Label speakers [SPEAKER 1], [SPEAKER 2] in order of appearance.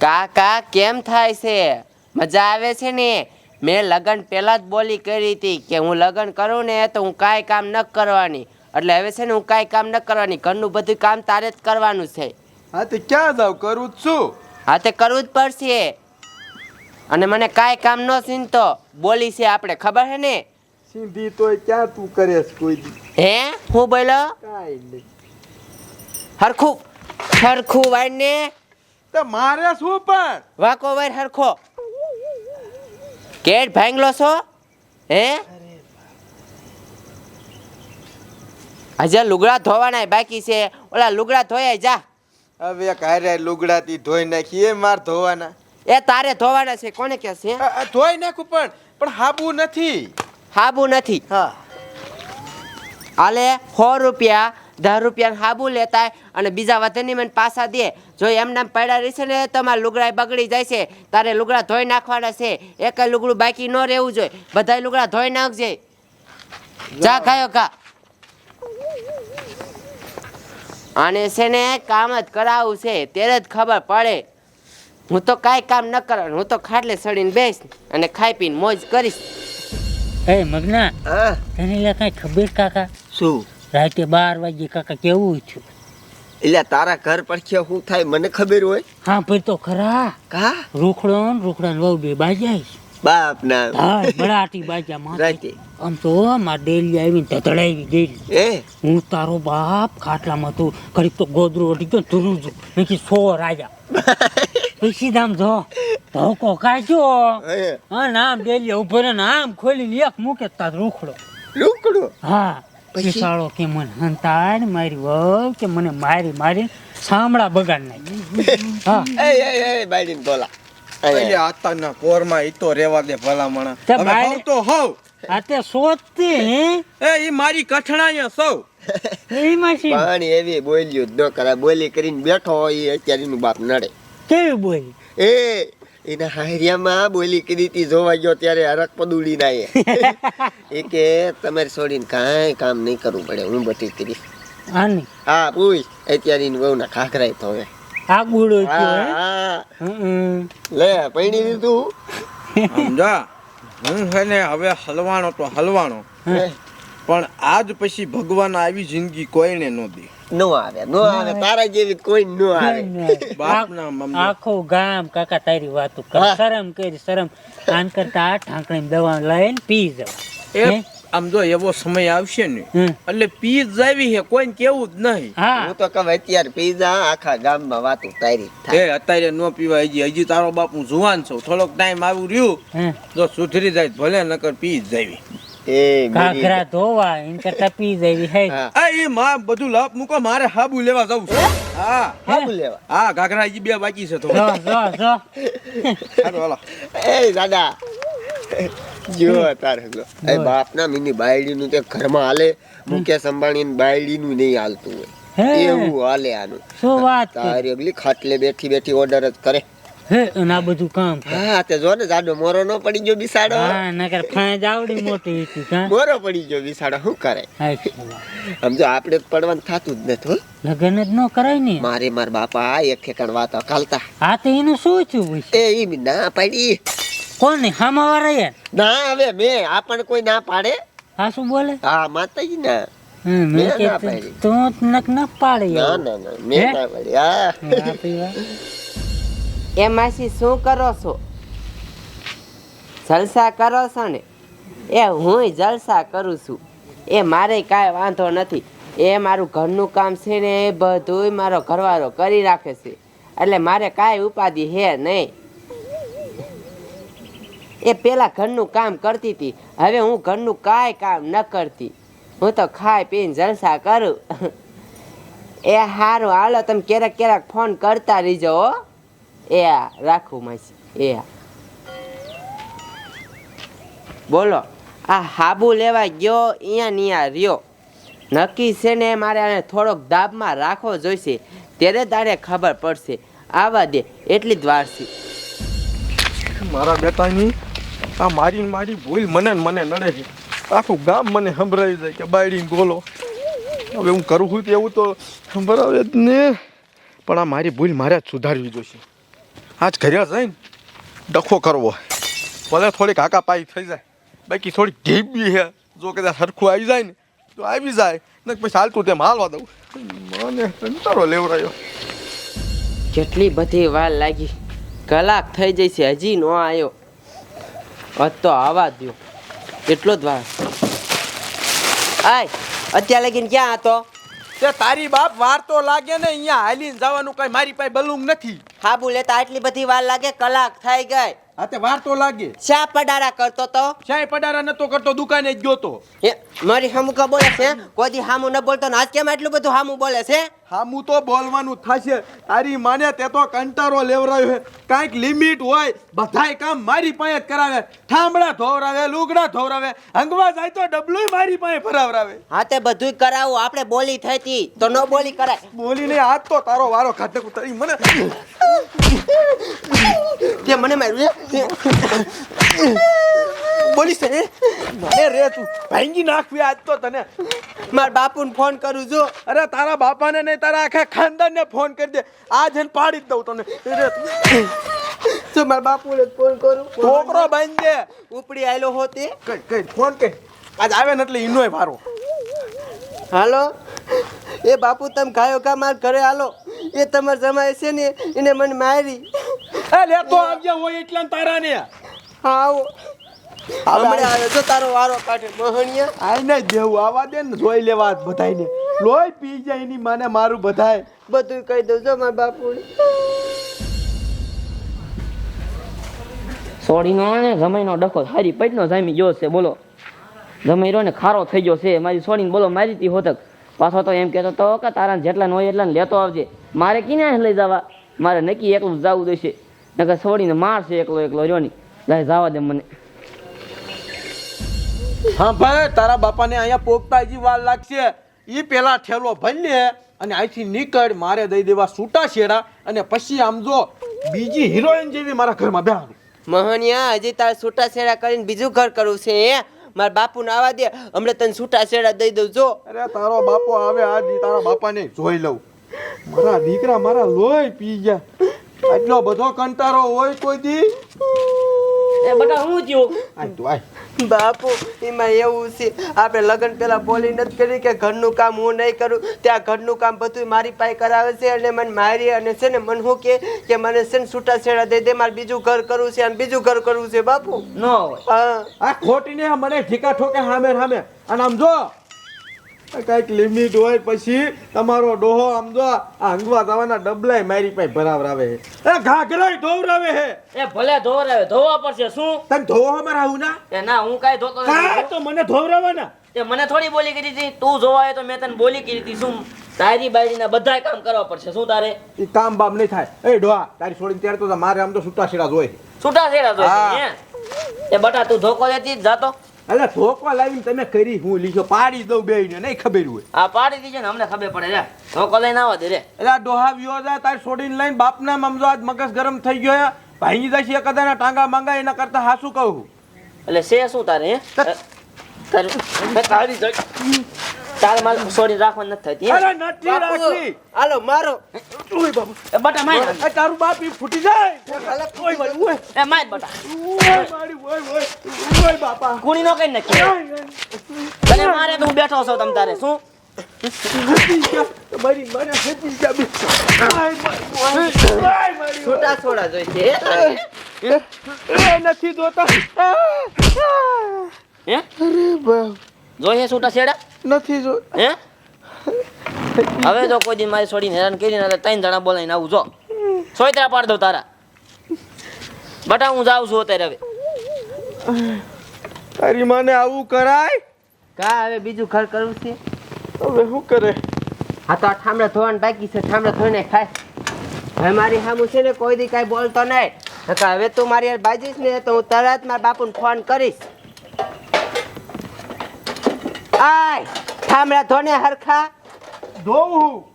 [SPEAKER 1] કાકા કેમ થાય છે? મજા આવે છે ને? મેં લગ્ન પહેલા જ બોલી કરી હતી કે હું લગ્ન કરું ને તો હું કાંઈ કામ ન કરવાની. એટલે હવે છે ને હું કાંઈ કામ ન કરવાની. ઘરનું બધું કામ તારે જ કરવાનું છે.
[SPEAKER 2] હા તો ક્યાં જાવ કરું જ છું.
[SPEAKER 1] હા તે કરવું જ પડશે. અને મને કાંઈ કામ ન સીનતો. બોલી છે આપણે. ખબર હે ને?
[SPEAKER 2] સીધી તોય ક્યાં તું કરે કોઈ
[SPEAKER 1] હે? હું બોલો?
[SPEAKER 2] કાંઈ નહીં.
[SPEAKER 1] હરખું. હરખું વાળને
[SPEAKER 2] તો મારે શું પણ?
[SPEAKER 1] વાકો વાર હરખો. કેટ ભાંગલો છો? હે? હજે લુગડા ધોવાના બાકી છે. ઓલા લુગડા ધોયા જા.
[SPEAKER 2] હવે કારે લુગડા લુગડાથી ધોઈ નાખીએ માર ધોવાના.
[SPEAKER 1] એ તારે ધોવાના છે. કોને કે છે?
[SPEAKER 2] ધોઈ નાખું પણ પણ હાબુ નથી.
[SPEAKER 1] હાબુ નથી.
[SPEAKER 2] હા.
[SPEAKER 1] આલે સો રૂપિયા દસ રૂપિયા હાબુ લેતા અને બીજા વધની મને પાછા દે. જો એમને પડ્યા રહેશે ને તમારા લુગડા બગડી જાય છે તારે લુગડા ધોઈ નાખવાના છે. એક લુગડું બાકી ન રહેવું જોઈએ. બધા લુગડા ધોઈ નાખજે. જા ખાયો કા આને છે ને કામ જ કરાવવું છે. ત્યારે જ ખબર પડે. હું તો કાંઈ કામ ન કરું હું તો ખાટલે સડીને બેસ અને ખાઈ પીને મોજ કરીશ.
[SPEAKER 3] એ મગના તને લે કાંઈ ખબર કાકા?
[SPEAKER 4] શું?
[SPEAKER 3] રાતે બાર વાગે કાકા કેવું થયું?
[SPEAKER 4] એટલે તારા ઘર પડખે શું થાય મને ખબર હોય?
[SPEAKER 3] હા ભાઈ તો ખરા.
[SPEAKER 4] કા?
[SPEAKER 3] રૂખડો ને રૂખડા ને વહુ બે બાજાય
[SPEAKER 4] બાપ ના
[SPEAKER 3] હા બાજા માં
[SPEAKER 4] રાતે.
[SPEAKER 3] આમ તો માર ડેલી આવીને ધધડાવી ગઈ
[SPEAKER 4] એ?
[SPEAKER 3] હું તારો બાપ ખાટલામાં તું કરી તો ગોદરું અડી ગયો ધૂરું છું મેં સો રાજા. પછી દામ જો ધોકો કાઢ્યો હા નામ ડેલી ઊભો ને આમ ખોલી લેખ મૂકે તાર રૂખડો.
[SPEAKER 4] રૂખડો?
[SPEAKER 3] હા.
[SPEAKER 4] પછી?
[SPEAKER 3] કે મને હંતાડ મારી વહુ કે મને મારી મારી સાંભળા બગાડ નાખી. હા.
[SPEAKER 4] એ એ એ બાઈડીન બોલા.
[SPEAKER 2] એટલે આતાના પોરમાં ઈ તો રેવા દે ભલા
[SPEAKER 3] મણા
[SPEAKER 2] હવે હવ તો હવ
[SPEAKER 3] આ તે હે?
[SPEAKER 2] એ ઈ મારી કઠણાયા સૌ.
[SPEAKER 3] એ માસી.
[SPEAKER 4] પાણી એવી બોલ્યું જ ન કરાય. બોલી કરીને બેઠો હોય એ અત્યારે બાપ નડે.
[SPEAKER 3] કેવી બોલી?
[SPEAKER 4] એ એના હારિયામાં બોલી કરી હતી જોવા ગયો ત્યારે હરક પદુડી ના એ કે તમારે છોડીને કાંઈ કામ નહીં કરવું પડે હું બધી કરીશ
[SPEAKER 3] આની?
[SPEAKER 4] હા પૂછ. અત્યારે બહુ ના ખાખરાય તો હવે.
[SPEAKER 3] આ ગુડો
[SPEAKER 4] હા
[SPEAKER 3] થયો હે?
[SPEAKER 4] લે પૈણી દીધું
[SPEAKER 2] સમજા? હું છે ને હવે હલવાણો તો હલવાણો
[SPEAKER 4] હે.
[SPEAKER 2] પણ આજ પછી ભગવાન આવી જિંદગી કોઈને ન દે.
[SPEAKER 4] નો આવે નો આવે. તારા જેવી કોઈ નો આવે.
[SPEAKER 2] બાપના મમ્મી.
[SPEAKER 3] આખું ગામ કાકા તારી વાતો કર શરમ કરી શરમ. આન કરતા આ ઢાંકણી દવા લઈને પી જાવ
[SPEAKER 2] એ આમ જો એવો સમય આવશે ને એટલે પી જ જાવી હે કોઈને કેવું જ નહીં.
[SPEAKER 3] હા.
[SPEAKER 4] હું તો કહું અત્યારે પીઝા આખા ગામમાં વાતું તારી
[SPEAKER 2] એ અત્યારે નો પીવા હજી હજી તારો બાપ હું જુવાન છું. થોડોક ટાઈમ આવું રહ્યું. જો સુધરી જાય ભલે નકર પી જ જાવી.
[SPEAKER 3] ઘાઘરા ધોવા એન કરતા પી જાવી હે.
[SPEAKER 2] આ એ માં બધું લાપ મૂકો મારે હાબુ લેવા જવું છે. હા?
[SPEAKER 4] હાબુ લેવા?
[SPEAKER 2] હા ઘાઘરા હજી બે બાકી છે તો.
[SPEAKER 3] જો જો જો.
[SPEAKER 2] હાલો હાલો.
[SPEAKER 4] એ દાદા જો તારે જો. એ બાપના મિની બાયડીનું તે ઘરમાં હાલે મુકેશ અંબાણીની બાયડીનું નહીં હાલતું. હોય. એવું હાલે આનું.
[SPEAKER 3] શું વાત
[SPEAKER 4] તારી અગલી ખાટલે બેઠી બેઠી ઓર્ડર જ કરે.
[SPEAKER 3] હે અને આ બધું કામ
[SPEAKER 4] હા તે જો ને જાડો મોરો નો પડી ગયો બિસાડો.
[SPEAKER 3] હા નકર ફાંજ આવડી મોટી હતી કા?
[SPEAKER 4] મોરો પડી ગયો બિસાડો શું કરે? આમ જો આપણે પડવાનું થતું જ નથી.
[SPEAKER 3] લગન જ ન કરાય ને.
[SPEAKER 4] મારે માર બાપા એક ઠેકાણ વાતો કાલતા
[SPEAKER 3] હા તો એનું શું થયું
[SPEAKER 4] એ ઈ ના પાડી.
[SPEAKER 3] કોને હામા વાળા યાર
[SPEAKER 4] ના હવે મે આપણ કોઈ ના પાડે.
[SPEAKER 3] હા શું બોલે?
[SPEAKER 4] હા માતાજી ના.
[SPEAKER 3] મેં તું- નક ન પાડે
[SPEAKER 4] ના. ના ના મેં ના પાડી હા.
[SPEAKER 1] એ માસી શું કરો છો? જલસા કરો છો ને? એ હું જલસા કરું છું. એ મારે કાંઈ વાંધો નથી. એ મારું ઘરનું કામ છે ને એ બધુંય મારો ઘરવાળો કરી રાખે છે. એટલે મારે કાંઈ ઉપાધિ હે નહીં. એ પેલા ઘરનું કામ કરતી હતી. હવે હું ઘરનું કાંઈ કામ ન કરતી. હું તો ખાઈ પીને જલસા કરું. એ સારું હાલો, તમે ક્યારેક ક્યારેક ફોન કરતા રહીજો હો. એ રાખું માસી એ બોલો આ હાબુ લેવા ગયો અહીંયા નહીં આ રહ્યો નક્કી છે ને મારે આને થોડોક દાબમાં રાખવો જોઈશે ત્યારે તારે ખબર પડશે આવા દે એટલી જ છે
[SPEAKER 2] મારા બેટાની આ મારી મારી ભૂલ મને મને નડે છે. આખું ગામ મને સંભળાવી જાય કે બાયડી બોલો. હવે હું કરું છું તેવું તો સંભળાવે જ ને. પણ આ મારી ભૂલ મારે જ સુધારવી જોઈશે. આજ ઘરે જઈને ડખો કરવો. ભલે થોડીક હાકાપાઈ થઈ જાય. બાકી થોડીક ઢીબી છે. જો કદાચ સરખું આવી જાય ને, તો આવી જાય. ને પછી હાલતું તેમ હાલવા દઉં. મને કંટાળો લેવરાયો
[SPEAKER 1] કેટલી બધી વાર લાગી. કલાક થઈ જશે હજી નો આવ્યો હદ તો આવા દો એટલો જ વાર. આય, અત્યારે લગીને ક્યાં હતો?
[SPEAKER 2] તે તારી બાપ વાર તો લાગે ને અહીંયા હાલીને જવાનું કઈ મારી પાસે બલુંગ નથી.
[SPEAKER 1] હાબુ લેતા આટલી બધી વાર લાગે, કલાક થઈ ગઈ.
[SPEAKER 2] હા તે વાર તો લાગે.
[SPEAKER 1] શા પડારા કરતો તો?
[SPEAKER 2] ચાય પડારા નતો કરતો દુકાને જ ગયો તો
[SPEAKER 1] એ મારી હામુ કા બોલે છે? કોઈ દી હામુ ન બોલતો ને આજ કેમ આટલું બધું હામુ બોલે છે?
[SPEAKER 2] હામુ તો બોલવાનું થશે. તારી માને તે તો કંટારો લેવરાયો છે. કાંઈક લિમિટ હોય બધાય કામ મારી પાસે જ કરાવે. ઠામડા ધોવરાવે લુગડા ધોવરાવે હંગવા જાય તો ડબલું મારી પાસે ફરાવરાવે
[SPEAKER 1] હા તે બધું કરાવું આપણે બોલી થઈ તી તો ન બોલી કરાય.
[SPEAKER 2] બોલીને આજ તો તારો વારો ખાતે તારી મને
[SPEAKER 1] તે મને માર્યું છે?
[SPEAKER 2] બોલી છે મને રે તું. ભાંગી નાખવી આજ તો તને.
[SPEAKER 1] મારા બાપુને ફોન કરું જો
[SPEAKER 2] અરે તારા બાપાને નહીં તારા આખા ખાનદાનને ફોન કરી દે. આજ એને પાડી જ દઉં તને. રે તું.
[SPEAKER 1] મારા બાપુને ફોન કરું.
[SPEAKER 2] છોકરો બાંધી દે
[SPEAKER 1] ઉપડી હો તે.
[SPEAKER 2] કઈ કઈ ફોન કઈ. આજ આવે ને એટલે ઈનોય ભારો
[SPEAKER 1] હાલો. એ બાપુ તમે ગાયો કા? માર ઘરે હાલો. એ તમાર જમાય છે ને એને મને મારી.
[SPEAKER 2] એ લેતો આવજે હોય એટલા ને તારા ને.
[SPEAKER 1] આવો હમણાં આવ્યો તો તારો વારો કાઢે મોહણિયા.
[SPEAKER 2] આય ને દેવું આવા દે ને જોઈ લેવા બધાયને. લોહી પી જાય એની માને મારું બધાય.
[SPEAKER 1] બધું કહી દઉં જો મારા બાપુ
[SPEAKER 5] સોડીનો ને જમાઈનો ડખો હારી પેટનો જામી ગયો છે બોલો. જમાઈરો ને ખારો થઈ ગયો છે મારી સોડીને બોલો મારી તી હોતક. પાછો તો એમ કહેતો તો કે તારા જેટલા હોય એટલા લેતો આવજે. મારે કિને લઈ જવા? મારે નક્કી એકલું જવું દેશે નકર છોડીને મારશે એકલો એકલો રહ્યો ની. લાય જવા દે મને.
[SPEAKER 2] હા ભાઈ તારા બાપાને અહીંયા પોગતા હજી વાર લાગશે. ઈ પેલા ઠેલો ભરી લે અને અહીંથી નીકળ મારે દઈ દેવા છૂટા છેડા અને પછી આમ જો બીજી હિરોઈન જેવી મારા ઘરમાં બેહાડું.
[SPEAKER 1] મોહણિયા હજી તારે છૂટા છેડા કરીને બીજું ઘર કરવું છે મારા બાપુને આવા દે હમણાં તને છૂટા છેડા દઈ દઉં જો.
[SPEAKER 2] અરે તારો બાપો આવે આજ ઈ તારા બાપાને જોઈ લઉં. મારા દીકરા મારા લોહી પી ગયા. આટલો બધો કંટારો હોય કોઈ દી?
[SPEAKER 5] એ બટા હું થયું?
[SPEAKER 2] આ તું આય.
[SPEAKER 1] બાપુ એમાં એવું છે આપણે લગ્ન પેલા બોલી નથી કરી કે ઘરનું કામ હું નહીં કરું. ત્યાં ઘરનું કામ બધું મારી પાસે કરાવે છે અને મને મારી અને છે ને મને શું કે કે મને છે ને છૂટા છેડા દઈ દે મારે બીજું ઘર કરવું છે અને બીજું ઘર કરવું છે બાપુ.
[SPEAKER 5] ન હોય.
[SPEAKER 2] આ ખોટીને મને ઠીકા ઠોકે સામે હામે. અને આમ જો કાંઈક લિમિટ હોય પછી તમારો ડોહો આમ જો આ હંગવા જવાના ડબલાય મારી પાસે ભરાવરાવે એ ઘાઘરાય ધોવરાવે હે
[SPEAKER 5] એ ભલે ધોરાવે ધોવા પડશે શું?
[SPEAKER 2] તને ધોવો અમારા આવું ના?
[SPEAKER 5] એ ના હું કઈ ધોતો નથી.
[SPEAKER 2] તો મને ધોવરાવાના
[SPEAKER 5] એ મને થોડી બોલી કરી હતી. તું જોવાય તો મેં તને બોલી કરી હતી શું? તારી બાયરીના બધાય કામ કરવા પડશે શું તારે?
[SPEAKER 2] એ કામ બામ નહીં થાય. એ ડોહા તારી છોડીને ત્યારે તો મારે આમ તો છૂટા છેડા જોઈ
[SPEAKER 5] છૂટા છેડા તો
[SPEAKER 2] હે.
[SPEAKER 5] એ બટા તું ધોકો દેતી જાતો.
[SPEAKER 2] એટલે ધોકો લાવીને તમે કરી હું લીધો પાડી દઉં બે ને નહીં ખબર હોય.
[SPEAKER 5] આ પાડી દીજે ને અમને ખબર પડે રે ધોકો લઈને આવો દે રે
[SPEAKER 2] એટલે ડોહા વ્યો જાય તાર છોડીને લઈને બાપના મમજો આજ મગજ ગરમ થઈ ગયો ભાંગી જશે કદાના ટાંગા માંગા એના કરતા હાસું કહું
[SPEAKER 5] એટલે શે શું તારે તારી તારે તારી મારે સોરી રાખવા નથી થતી?
[SPEAKER 2] અરે નથી રાખી
[SPEAKER 1] હાલો મારો.
[SPEAKER 2] ઓય બાબુ
[SPEAKER 5] એ બટા માર.
[SPEAKER 2] એ તારું બાપ ઈ ફૂટી જાય. ઓય મારી ઓય
[SPEAKER 5] એ માર બટા.
[SPEAKER 2] ઓય મારી ઓય ઓય ઓય બાપા.
[SPEAKER 5] કુણી નો કઈ નાખી તને મારે તો હું બેઠો છો તમ તારે શું?
[SPEAKER 1] છૂટા છોડા જોઈ છે
[SPEAKER 2] નથી જોતા
[SPEAKER 5] હે?
[SPEAKER 2] અરે બાપ.
[SPEAKER 5] જોઈએ છૂટા છેડા
[SPEAKER 2] નથી જો
[SPEAKER 5] હે? હવે તો કોઈ દી મારી છોડીને હેરાન કરીને એટલે ત્રણ જણા બોલાવીને આવું જો. સોયતરા પાડ દઉં તારા. બટા હું જાઉં છું અત્યારે હવે.
[SPEAKER 2] તારી માને આવું કરાય?
[SPEAKER 1] કા હવે બીજું ઘર કરવું છે?
[SPEAKER 2] હવે શું કરે?
[SPEAKER 1] હા તો આ ઠામડા ધોવાનું બાકી છે ઠામડા ધોઈને ખાય. હવે મારી સામું છે ને કોઈ દી કાંઈ બોલતો નહીં. હવે તું મારી યાર બાજીશ ને તો હું તરત મારા બાપુને ફોન કરીશ. આય ઠામડા ધોને હરખા.
[SPEAKER 2] ધોવું